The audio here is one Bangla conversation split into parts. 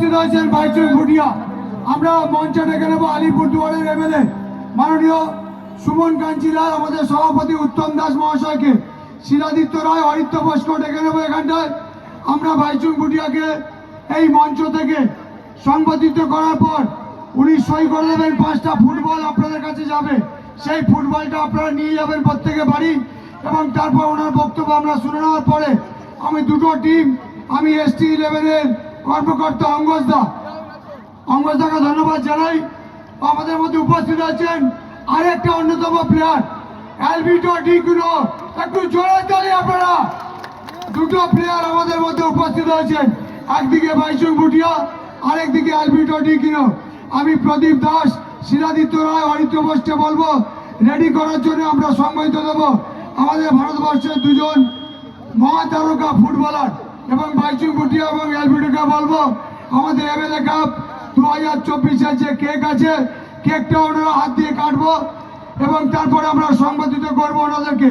উপস্থিত হয়েছেন বাইচুং ভুটিয়া। আমরা মঞ্চে ডেকে নেব আলিপুরদুয়ারের এমএলএ মাননীয় সুমন কাঞ্চিলাল, আমাদের সভাপতি উত্তম দাস মহাশয়কে। শিলাদিত্য রায় হরিত্য বস্ক ডেকে নেব এখানটায়। আমরা বাইচুং ভুটিয়াকে এই মঞ্চ থেকে সংবাদিত করার পর উনি সই করে দেবেন পাঁচটা ফুটবল আপনাদের কাছে যাবে। সেই ফুটবলটা আপনারা নিয়ে যাবেন প্রত্যেকে বাড়ি এবং তারপর ওনার বক্তব্য আমরা শুনে নেওয়ার পরে আমি দুটো টিম আমি এসটি ইলেভেনের কর্মকর্তা অঙ্গজ দা। অঙ্গজ দাকে ধন্যবাদ জানাই। আমাদের মধ্যে উপস্থিত আছেন আরেকটা অন্যতম প্লেয়ার অ্যালবিটো ডিগুলো একটু জোরে তালি আপনারা। দুটো প্লেয়ার আমাদের মধ্যে উপস্থিত হয়েছেন একদিকে বাইচুং ভুটিয়া, আরেকদিকে অ্যালবিটো ডিকিনো। আমি প্রদীপ দাস, শিলাদিত্য রায় হরিত্য বসতে বলব রেডি করার জন্য আমরা সংগঠিত দেবো। আমাদের ভারতবর্ষের দুজন মহাতারকা ফুটবলার। এবং বাইচুং ভুটিয়া এবং অ্যালবিটোকে বলব, আমাদের এমএলএ কাপ দু হাজার চব্বিশের যে কেক আছে, কেকটা ওনারা হাত দিয়ে কাটবো এবং তারপরে আমরা সংবাদিত করব ওনাদেরকে।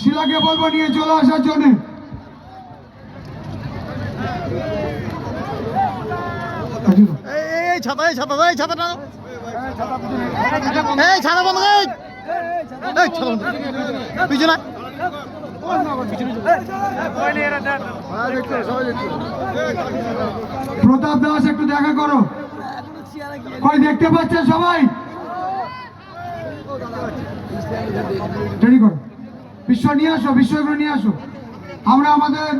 শিলাকে বলব, নিয়ে চলে আসার জন্যে। ছাতা ছাতা, এই ছাতা এই, ছাতা আয়। প্রতাপ দাস, একটু দেখা করো। কই, দেখতে পাচ্ছেন সবাই? রেডি করো। বিশ্ব নিয়ে আসো বিশ্বগুলো নিয়ে আসো। আমরা আমাদের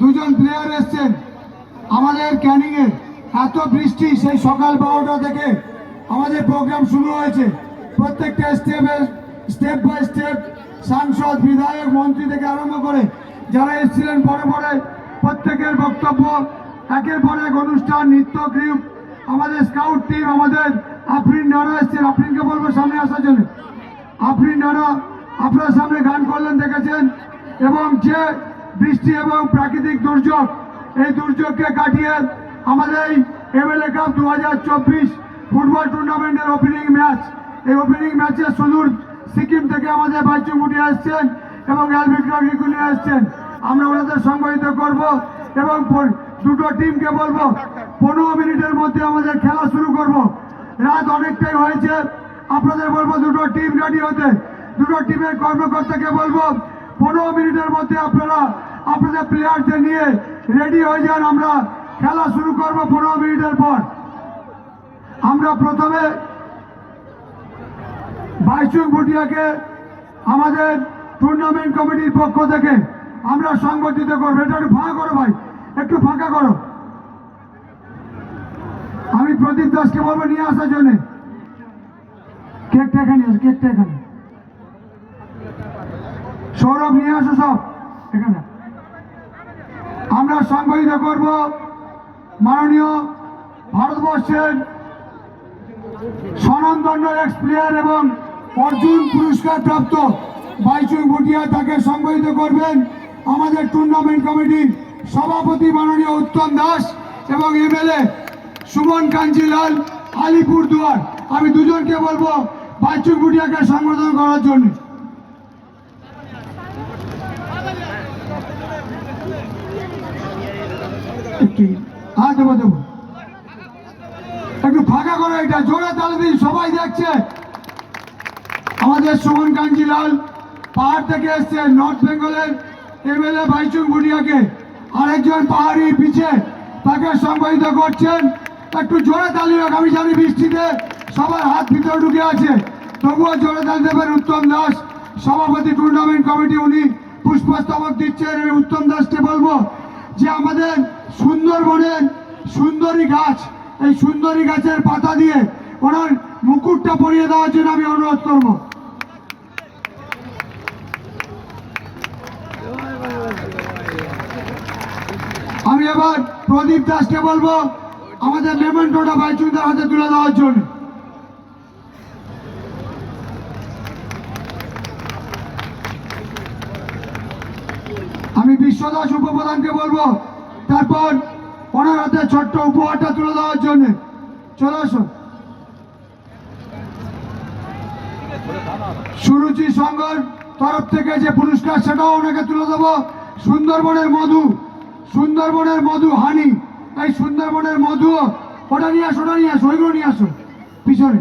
দুজন প্লেয়ার এসছেন। আমাদের ক্যানিংয়ে এত বৃষ্টি সেই সকাল বারোটা থেকে আমাদের প্রোগ্রাম শুরু হয়েছে। প্রত্যেকটা স্টেপে স্টেপ বাই স্টেপ সাংসদ, বিধায়ক, মন্ত্রী থেকে আরম্ভ করে যারা এসেছিলেন পরে পরে প্রত্যেকের বক্তব্য, একের পর এক অনুষ্ঠান, নৃত্য গ্রুপ আমাদের স্কাউট টিম আমাদের আফরিন নানা এসছেন। আফরিনকে বলব সামনে আসার জন্য। আফরিন নানা আপনার সামনে গান করলেন, দেখেছেন? এবং যে বৃষ্টি এবং প্রাকৃতিক দুর্যোগ, এই দুর্যোগকে কাটিয়ে আমাদের এই এমএলএ কাপ দু হাজার চব্বিশ ফুটবল টুর্নামেন্টের ওপেনিং ম্যাচ এই ওপেনিং ম্যাচে সুদূর সিকিম থেকে আমাদের বাইচুমুটি আসছেন এবং অ্যালবিক্রা রিকুলি আসছেন। আমরা ওনাদের সংগঠিত করব এবং দুটো টিমকে বলব, পনেরো মিনিটের মধ্যে আমাদের খেলা শুরু করব। রাত অনেকটাই হয়েছে। আপনাদের বলব দুটো টিম রেডি হতে। দুটো টিমের কর্মকর্তাকে বলব, পনেরো মিনিটের মধ্যে আপনারা আপনাদের প্লেয়ারদের নিয়ে রেডি হয়ে যান আমরা। খেলা শুরু করব পনেরো মিনিটের পর। আমরা প্রথমে বাইচুং ভুটিয়াকে আমাদের টুর্নামেন্ট কমিটির পক্ষ থেকে আমরা সংগঠিত করব। এটা একটু ফাঁকা করো ভাই। একটু ফাঁকা করো। আমি প্রদীপ দাসকে বলব, নিয়ে আসার জন্য। কেকটা এখানে আসো কেকটা এখানে। সৌরভ, নিয়ে আসো সব। এখানে। আমরা সংগঠিত করব মাননীয় ভারতবর্ষের স্বনামদণ্ড এক্স প্লেয়ার এবং অর্জুন পুরস্কার প্রাপ্ত বাইচুং ভুটিয়া তাকে সংগঠিত করবেন। আমাদের টুর্নামেন্ট কমিটির সভাপতি মাননীয় উত্তম দাস এবং এমএলএ সুমন কাঞ্জিলাল আলিপুর দুয়ার আমি দুজনকে বলব বাইচুং ভুটিয়াকে সংগঠন করার জন্য। হ্যাঁ দেবো। একটু ফাঁকা করো এটা, জোরে তালে দিন, সবাই দেখছে। আমাদের সুমন কাঞ্জিলাল পাহাড় থেকে এসছে নর্থ বেঙ্গলের এমএলএ বাইচুং ভুটিয়াকে আরেকজন পাহাড়ি পিছে তাকে সংগঠিত করছেন। একটু জোরে তালি হোক আমি জানি বৃষ্টিতে সবার হাত ভিতরে ঢুকে আছে। তবুও জোরে তালি দেবেন উত্তম দাস। সভাপতি টুর্নামেন্ট কমিটি উনি পুষ্পস্তবক দিচ্ছেন। আমি উত্তম দাসকে বলব যে আমাদের সুন্দরবনের সুন্দরী গাছ, এই সুন্দরী গাছের পাতা দিয়ে ওনার মুকুটটা পরিয়ে দেওয়ার জন্য আমি অনুরোধ করব। আমি এবার প্রদীপ দাসকে বলব, আমাদের মেমেন্টোটা বাইচুন্দার হাতে তুলে দেওয়ার জন্য। আমি বিশ্বদাস উপপ্রধানকে বলব, তারপর ওনার হাতে ছোট্ট উপহারটা তুলে দেওয়ার জন্য। চলে আসো। সুরুচি সংঘর তরফ থেকে যে পুরস্কার, সেটাও ওনাকে তুলে দেবো। সুন্দরবনের মধু। সুন্দরবনের মধু হানি। তাই সুন্দরবনের মধু ওটা নিয়ে আসো ওটা নিয়ে আসো? ওইগুলো নিয়ে আসো। পিছনে।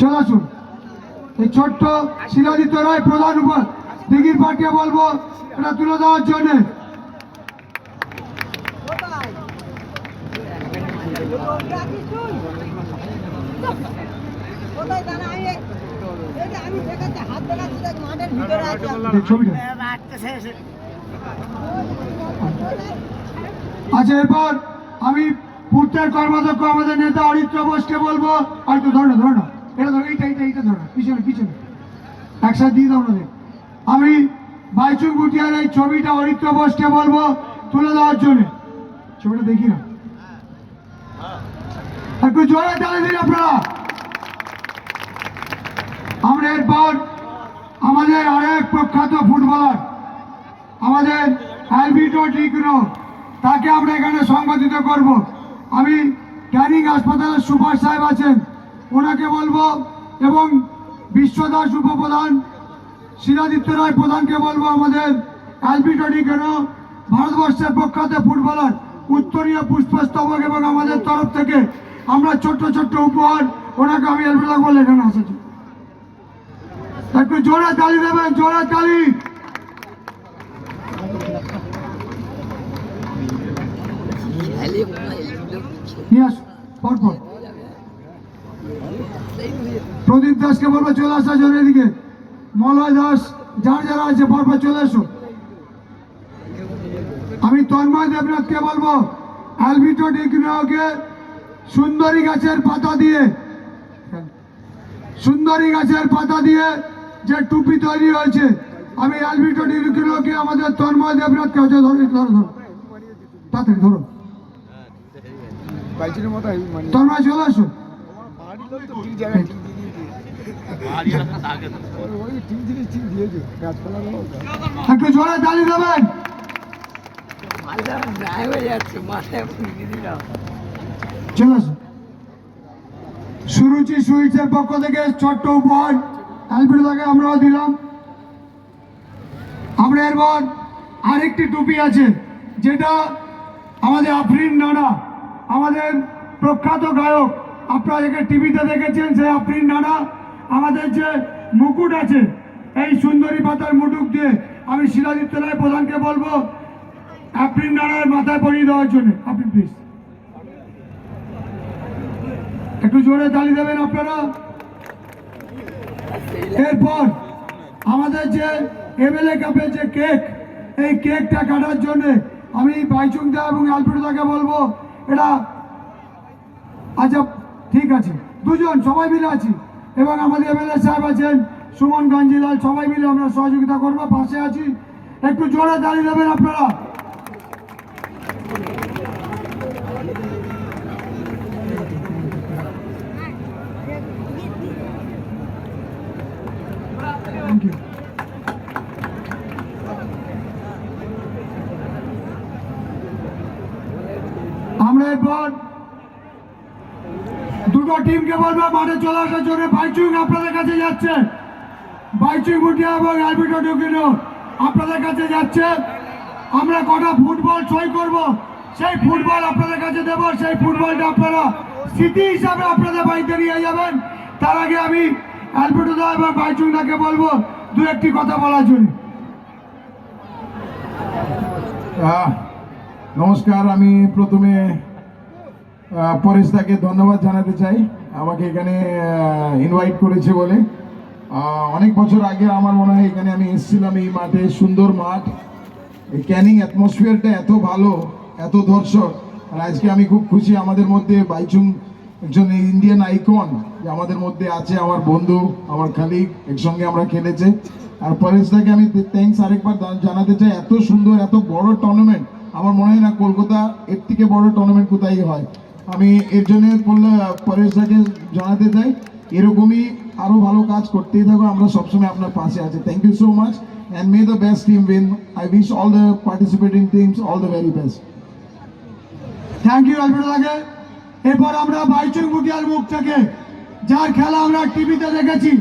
চলে আসুন। এই ছোট্ট শিলাদিত্য রায় প্রধান দিঘির পাঠিয়ে বলব, এটা তুলে দেওয়ার জন্য কোথায় দাঁড়া আমি এই যে আমি সেখানে হাত দেখাচ্ছি দেখ মাঠের ভিতরে আছে দেখ ছবিটা আচ্ছা এরপর আমি পূর্তের কর্মাধ্যক্ষ আমাদের নেতা অরিত্র বোসকে বলব হয়তো ধরো না ধরো না। এটা ধরো, এইটা এইটা এইটা ধরো পিছনে পিছনে। একসাথে দিয়ে দাও না আমি বাইচুং ভুটিয়ার এই ছবিটা অরিত্র বোসকে বলব তুলে দেওয়ার জন্য। ছবিটা দেখি না। একটু জোরে তালে দিন আপনারা। আমরা এরপর আমাদের আরেক প্রখ্যাত ফুটবলার, আমাদের অ্যালবিটো ডিগ্রো তাকে আমরা এখানে সংগঠিত করব। আমি ক্যানিং হাসপাতালের সুপার সাহেব আছেন, ওনাকে বলব এবং বিশ্বদাস উপপ্রধান শিলাদিত্য রায় প্রধানকে বলব আমাদের অ্যালবিটো ডিগ্রো ভারতবর্ষের প্রখ্যাত ফুটবলার, উত্তরীয় পুষ্পস্তবক এবং আমাদের তরফ থেকে আমরা ছোট্ট ছোট্ট উপহার ওনাকে আমি এলবিটা বলে এখানে আসাচ্ছি একটু জোড়া তালি দেবেন জোড়া তালি। প্রদীপ দাসকে বলব চলে আসা জন্য এদিকে। মলয় দাস, যার যারা আছে পরপর চলে এসো আমি তন্ময় দেবনাথকে বলব অ্যালবিটো ডিগ্রিওকে সুন্দরী গাছের পাতা দিয়ে, সুন্দরী গাছের পাতা দিয়ে যে টুপি তৈরি হয়েছে আমি অ্যালবিটো আমাদের তন্ময় দেবনাথকে হচ্ছে ধরো ধরো ধরো তাড়াতাড়ি ধরো। মানে চলে আসো বাড়ি লোক তো ঠিক জায়গায় ঠিক দিয়ে দিয়েছে ওই- ওই ঠিক জিনিস ঠিক দিয়েছে গাছপালা লোক একটু জোরে তালি দেবেন। চলে আসো। সুরুচি সুইটসের পক্ষ থেকে ছোট্ট উপহার। অ্যালবিটোদাকে আমরাও দিলাম। আমরা এরপর আরেকটি টুপি আছে, যেটা আমাদের আফরিন নানা, আমাদের প্রখ্যাত গায়ক, আপনারা একে টিভিতে দেখেছেন, সেই আফরিন নানা, আমাদের যে মুকুট আছে, এই সুন্দরী পাতার মুটুক দিয়ে আমি শিলাদিত্য রায় প্রধানকে বলব, আফরিন নানার মাথায় পরিয়ে দেওয়ার জন্য। আপনি প্লিজ একটু জোরে তালি দেবেন আপনারা? এরপর আমাদের যে এমএলএ কাপের যে কেক, এই কেকটা কাটার জন্য আমি বাইচুং দা এবং আলপিটোদাকে বলব এটা আচ্ছা ঠিক আছে। দুজন, সবাই মিলে আছি। এবং আমাদের এমএলএ সাহেব আছেন, সুমন গাঞ্জিলাল, সবাই মিলে আমরা সহযোগিতা করব, পাশে আছি। একটু জোরে দাঁড়িয়ে দেবেন আপনারা। থ্যাংক ইউ আমরা এরপর দুটো টিমকে বলব, মাঠে চলে আসার জন্য বাইচুং আপনাদের কাছে যাচ্ছে। বাইচুং ভুটিয়া এবং আলবিটো ডুকিনো আপনাদের কাছে যাচ্ছে। আমরা কটা ফুটবল সই করব, সেই ফুটবল আপনাদের কাছে দেবো, সেই ফুটবলটা আপনারা স্মৃতি হিসাবে আপনাদের বাড়িতে নিয়ে যাবেন। তার আগে আমি অ্যালবিটো দা এবং বাইচুং দাকে বলব দু একটি কথা বলার জন্য। নমস্কার আমি প্রথমে আহ, পরেশদাকে ধন্যবাদ জানাতে চাই। আমাকে এখানে ইনভাইট করেছে বলে। অনেক বছর আগে আমার মনে হয় এখানে আমি এসেছিলাম এই মাঠে সুন্দর মাঠ। এই ক্যানিং অ্যাটমসফিয়ারটা এত ভালো এত দর্শক আর আজকে আমি খুব খুশি আমাদের মধ্যে বাইচুং একজন ইন্ডিয়ান আইকন যে আমাদের মধ্যে আছে আমার বন্ধু, আমার খালিক একসঙ্গে আমরা খেলেছে। আর পরেশদাকে আমি থ্যাংকস আরেকবার জানাতে চাই, এত সুন্দর, এত বড় টুর্নামেন্ট আমার মনে হয় না কলকাতা এর থেকে বড় টুর্নামেন্ট কোথায় হয়। আমি এর জন্য পরেশদাকে জানাতে চাই, এরকমই আরও ভালো কাজ করতেই থাকো, আমরা সবসময় আপনার পাশে আছি। Thank you so much and may the best team win I wish all the participating teams all the very best thank you এরপর আমরা বাইচুং ভুটিয়ার মুখ থেকে যার খেলা আমরা টিভিতে দেখেছি,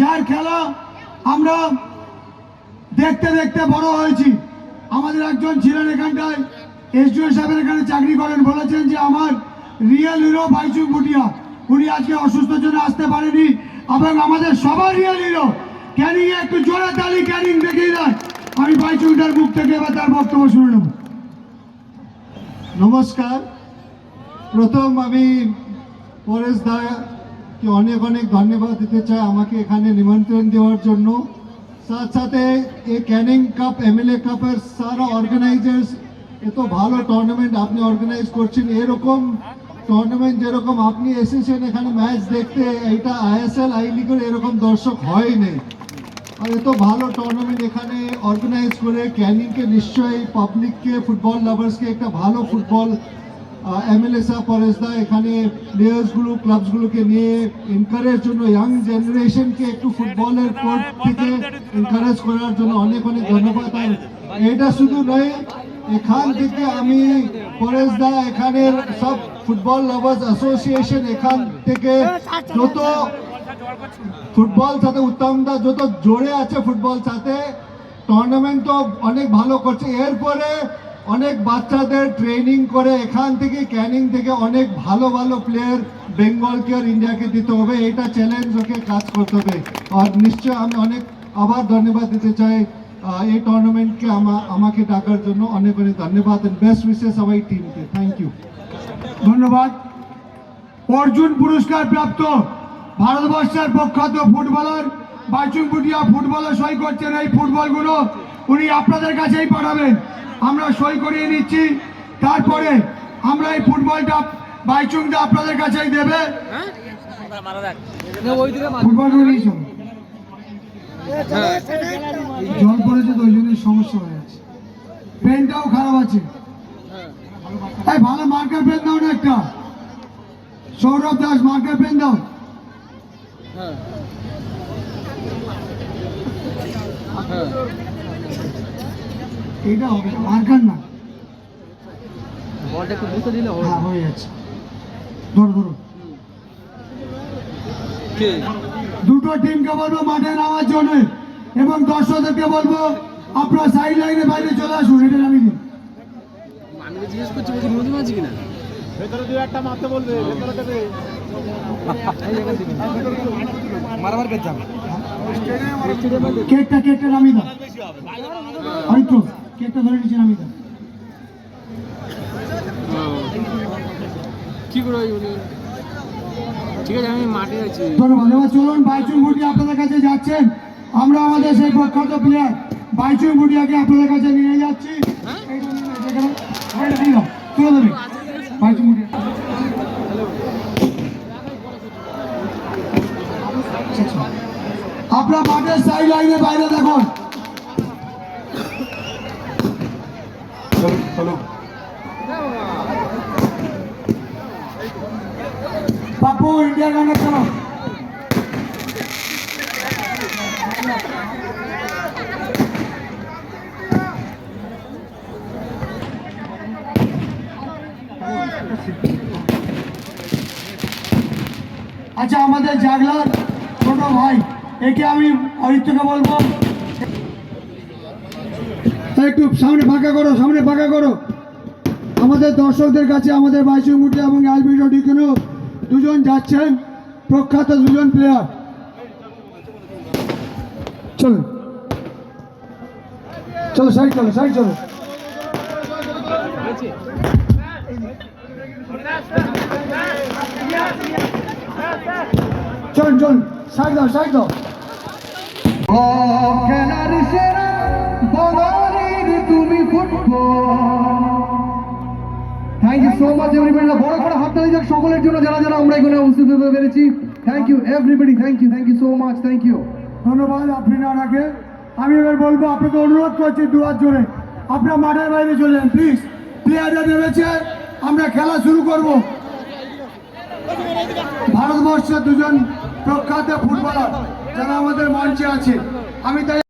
যার খেলা আমরা দেখতে দেখতে বড় হয়েছি। আমাদের একজন ছিলেন এখানটায় এসডিও সাহেবের এখানে চাকরি করেন বলেছেন যে আমার রিয়েল হিরো বাইচুং ভুটিয়া, উনি আজকে অসুস্থর জন্য আসতে পারেনি এবং আমাদের সবার রিয়েল হিরো। ক্যানিং একটু জোরে তালি, ক্যানিং দেখিয়ে দেয় আমি বাইচুংটার মুখ থেকে এবার তার বক্তব্য শুনে নেব। নমস্কার। প্রথম আমি পরেশ দাকে অনেক অনেক ধন্যবাদ দিতে চাই আমাকে এখানে নিমন্ত্রণ দেওয়ার জন্য। সাথ সাথে এই ক্যানিং কাপ, এমএলএ কাপের সারা অর্গানাইজার্স, এত ভালো টুর্নামেন্ট আপনি অর্গানাইজ করছেন। এরকম টুর্নামেন্ট যেরকম আপনি এসেছেন এখানে ম্যাচ দেখতে, এইটা আইএসএল আই লিগের এরকম দর্শক হয়নি। আর এত ভালো টুর্নামেন্ট এখানে অর্গানাইজ করে ক্যানিংকে নিশ্চয়ই পাবলিককে ফুটবল লাভার্সকে একটা ভালো ফুটবল এমএলএ সাহ পরেশদা এখানে প্লেয়ার্সগুলো ক্লাবসগুলোকে নিয়ে এনকারেজ জন্য ইয়াং জেনারেশনকে একটু ফুটবলের কোর্ট থেকে এনকারেজ করার জন্য অনেক অনেক ধন্যবাদ। এটা শুধু নয়, এখান থেকে আমি পরেশদা এখানের সব ফুটবল লাভার্স অ্যাসোসিয়েশন এখান থেকে যত ফুটবল সাথে উত্তম দা, যত জোরে আছে ফুটবল সাথে টুর্নামেন্ট তো অনেক ভালো করছে। এরপরে অনেক বাচ্চাদের ট্রেনিং করে এখান থেকে ক্যানিং থেকে অনেক ভালো ভালো প্লেয়ার বেঙ্গলকে আর ইন্ডিয়াকে দিতে হবে। এটা চ্যালেঞ্জ ওকে কাজ করতে হবে। আর নিশ্চয় আমি অনেক আবার ধন্যবাদ দিতে চাই এই টুর্নামেন্টকে আমা- আমাকে ডাকার জন্য। অনেক অনেক ধন্যবাদ বেস্ট উইসেস সবাই টিমকে থ্যাংক ইউ ধন্যবাদ। অর্জুন পুরস্কার প্রাপ্ত ভারতবর্ষের প্রখ্যাত ফুটবলার বাইচুং ভুটিয়া ফুটবলে সই করছেন এই ফুটবলগুলো। উনি আপনাদের কাছেই পাঠাবেন। আমরা সই করিয়ে নিচ্ছি। তারপরে আমরা এই ফুটবলটা বাইচুংটা আপনাদের কাছেই দেবে। জল পড়েছে তো ওই জন্য সমস্যা হয়ে আছে পেনটাও খারাপ আছে। এই ভালো মার্কার পেন দাও না একটা। সৌরভ দাস মার্কার পেন দাও। এইটা হবে মার্কার না? বলটা একটু বুঝতে দিলে হ্যাঁ হয়ে যাচ্ছে। ধরো ধরো। কে? দুটো টিমকে বলব মাঠে নামার জন্য এবং দর্শকদেরকে বলব আপনারা সাইড লাইনে বাইরে চলে আসুন এটা নামিয়ে দিন আমি তো জিজ্ঞেস করছি নদী কিনা? ভেতরে দু একটা মারতে বলবে ভেতরে দেবে। মারামার পেতাম কেকটা কেকটা নামিয়ে দাও। ওই তো কেকটা ধরে নিচে নামিয়ে দাও কি করে ঠিক আছে আমি মাঠে আছি। ধন্যবাদ। এবার চলুন বাইচুং ভুটিয়া আপনাদের কাছে যাচ্ছেন। আমরা আমাদের সেই প্রখ্যাত প্লেয়ার বাইচুং ভুটিয়াকে আপনাদের কাছে নিয়ে যাচ্ছি। তুলে দেবে বাইচুং ভুটিয়া। আচ্ছা। আপনার মাঠের সাইড লাইনে বাইরে দেখুন। পাপ্পু ইন্ডিয়া গানের চলো আচ্ছা আমাদের জাগলার ছোট ভাই একে আমি অরিত্রকে বলব। একটু সামনে ফাঁকা করো, সামনে ফাঁকা করো। আমাদের দর্শকদের কাছে, আমাদের বাইচুমুটি এবং আলবিটো ডিকেনো দুজন যাচ্ছেন প্রখ্যাত দুজন প্লেয়ার চলো। চলো, সাইড চলো সাইড চলো। চল চল সাইড দাও সাইড দাও। ও খেলার সেরা thank you so much everybody বড় করে হাততালি যাক সকলের জন্য, যারা যারা আমরা এখানে উপস্থিত হতে পেরেছি। Thank you everybody thank you thank you so much thank you ধন্যবাদ, আপনি না রাখে। আমি এবার বলব, আপনাকে অনুরোধ করছি দুয়ার জোরে। আপনার মাঠের বাইরে চলে যান প্লিজ প্লেয়াররা নেমেছে, আমরা খেলা শুরু করব। ভারতবর্ষের দুজন প্রখ্যাত ফুটবলার, যারা আমাদের মঞ্চে আছে। আমি তাই